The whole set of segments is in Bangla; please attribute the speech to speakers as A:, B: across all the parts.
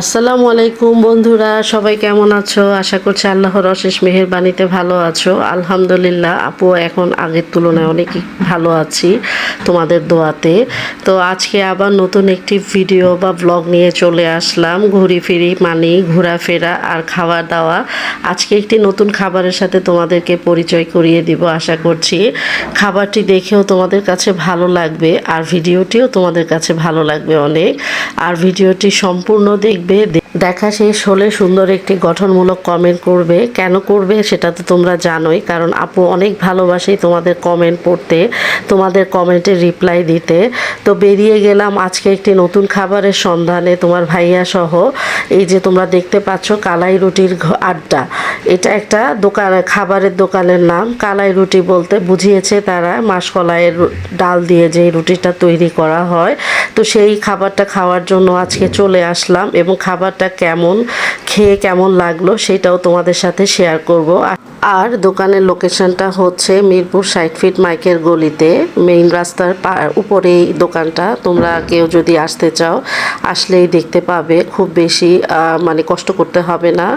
A: আসসালামু আলাইকুম বন্ধুরা, সবাই কেমন আছো? আশা করছি আল্লাহর অশেষ মেহেরবানিতে ভালো আছো। আলহামদুলিল্লাহ, আপু এখন আগের তুলনায় অনেক ভালো আছি তোমাদের দোয়াতে। তো আজকে আবার নতুন একটি ভিডিও বা ব্লগ নিয়ে চলে আসলাম। ঘুরি ফিরি মানে ঘোরাফেরা আর খাওয়া দাওয়া। আজকে একটি নতুন খাবারের সাথে তোমাদেরকে পরিচয় করিয়ে দিব, আশা করছি। খাবারটি দেখেও তোমাদের কাছে ভালো লাগবে আর ভিডিওটিও তোমাদের কাছে ভালো লাগবে অনেক। আর ভিডিওটি সম্পূর্ণ দেখবে দে- দেখা শেষ হলে সুন্দর একটি গঠনমূলক কমেন্ট করবে। কেন করবে সেটা তো তোমরা জানোই, কারণ আপু অনেক ভালোবাসি তোমাদের কমেন্ট পড়তে, তোমাদের কমেন্টের রিপ্লাই দিতে। তো বেরিয়ে গেলাম আজকে একটি নতুন খাবারের সন্ধানে তোমার ভাইয়া সহ। এই যে তোমরা দেখতে পাচ্ছ কালাই রুটির আড্ডা। এটা একটা দোকান, খাবারের দোকানের নাম। কালাই রুটি বলতে বুঝিয়েছে তারা মাসকলাইয়ের ডাল দিয়ে যে রুটিটা তৈরি করা হয়। তো সেই খাবারটা খাওয়ার জন্য আজকে চলে আসলাম এবং খাবারটা কেমন, খেয়ে কেমন লাগল সেটাও তোমাদের সাথে শেয়ার করব। আর দোকানের লোকেশনটা হচ্ছে মিরপুর ষাট ফিট মাইকের গলিতে মেইন রাস্তার উপরেই দোকানটা। তোমরা কেউ যদি আসতে চাও, আসলেই দেখতে পাবে। খুব বেশি মানে কষ্ট করতে হবে না।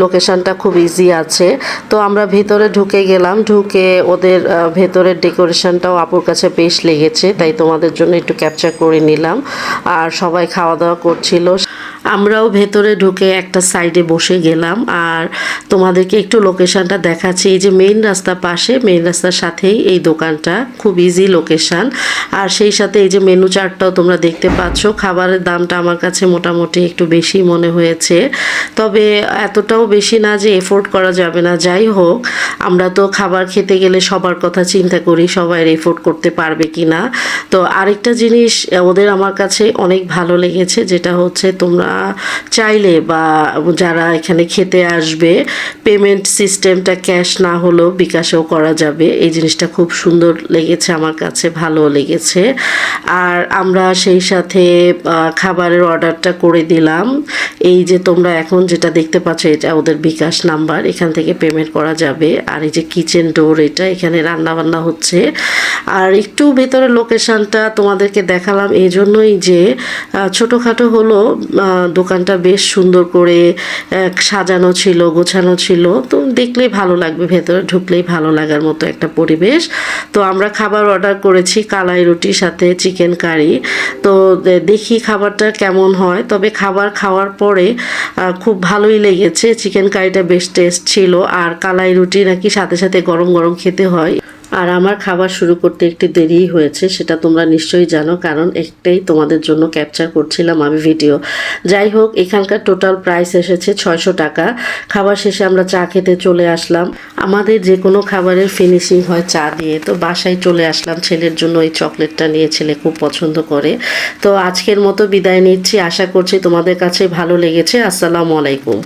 A: লোকেশনটা খুব ইজি আছে। তো আমরা ভেতরে ঢুকে গেলাম। ঢুকে ওদের ভেতরের ডেকোরেশনটাও আপুর কাছে বেশ লেগেছে, তাই তোমাদের জন্য একটু ক্যাপচার করে নিলাম। আর সবাই খাওয়া দাওয়া করছিল। আমরাও ভেতরে ঢুকে একটা সাইডে বসে গেলাম। আর তোমাদেরকে একটু লোকেশনটা দেখাচ্ছি। এই যে মেইন রাস্তা পাশে মেইন রাস্তার সাথেই এই দোকানটা, খুব ইজি লোকেশন আর সেই সাথে এই যে মেনু চার্টটাও তোমরা দেখতে পাচ্ছ। খাবারের দামটা আমার কাছে মোটামুটি একটু বেশি মনে হয়েছে। তবে এতটাও বেশি না যে এফোর্ড করা যাবে না। যাই হোক, আমরা তো খাবার খেতে গেলে সবার কথা চিন্তা করি, সবাই এফোর্ড করতে পারবে কি না তো আরেকটা জিনিস, ওদের আমার কাছে অনেক ভালো লেগেছে, যেটা হচ্ছে তোমরা চাইলে বা যারা এখানে খেতে আসবে পেমেন্ট সিস্টেমটা ক্যাশ না হলেও বিকাশেও করা যাবে। এই জিনিসটা খুব সুন্দর লেগেছে আমার কাছে ভালো লেগেছে। আর আমরা সেই সাথে খাবারের অর্ডারটা করে দিলাম। এই যে তোমরা এখন যেটা দেখতে পাচ্ছ, এটা ওদের বিকাশ নাম্বার। এখান থেকে পেমেন্ট করা যাবে। আর এই যে কিচেন ডোর এটা এখানে রান্নাবান্না হচ্ছে। আর একটু ভেতরে লোকেশনটা তোমাদেরকে দেখালাম, এই জন্যই যে ছোটোখাটো হলো দোকানটা বেশ সুন্দর করে সাজানো ছিল, গোছানো ছিল। তো দেখলেই ভালো লাগবে, ভেতরে ঢুকলেই ভালো লাগার মতো একটা পরিবেশ। তো আমরা খাবার অর্ডার করেছি কালাই রুটির সাথে চিকেন কারি তো দেখি খাবারটা কেমন হয়। তবে খাবার খাওয়ার পরে খুব ভালোই লেগেছে। চিকেন কারিটা বেশ টেস্ট ছিল। আর কালাই রুটি নাকি সাথে সাথে গরম গরম খেতে হয়। আর আমার খাবার শুরু করতে একটু দেরিই হয়েছে, সেটা তোমরা নিশ্চয়ই জানো, কারণ একটাই তোমাদের জন্য ক্যাপচার করছিলাম আমি ভিডিও যাই হোক, এখানকার টোটাল প্রাইস এসেছে ছয়শো টাকা। খাবার শেষে আমরা চা খেতে চলে আসলাম। আমাদের যে কোনো খাবারের ফিনিশিং হয় চা দিয়ে। তো বাসায় চলে আসলাম, ছেলের জন্য এই চকলেটটা নিয়ে ছেলে খুব পছন্দ করে। তো আজকের মতো বিদায় নিচ্ছি, আশা করছি তোমাদের কাছে ভালো লেগেছে। আসসালামু আলাইকুম।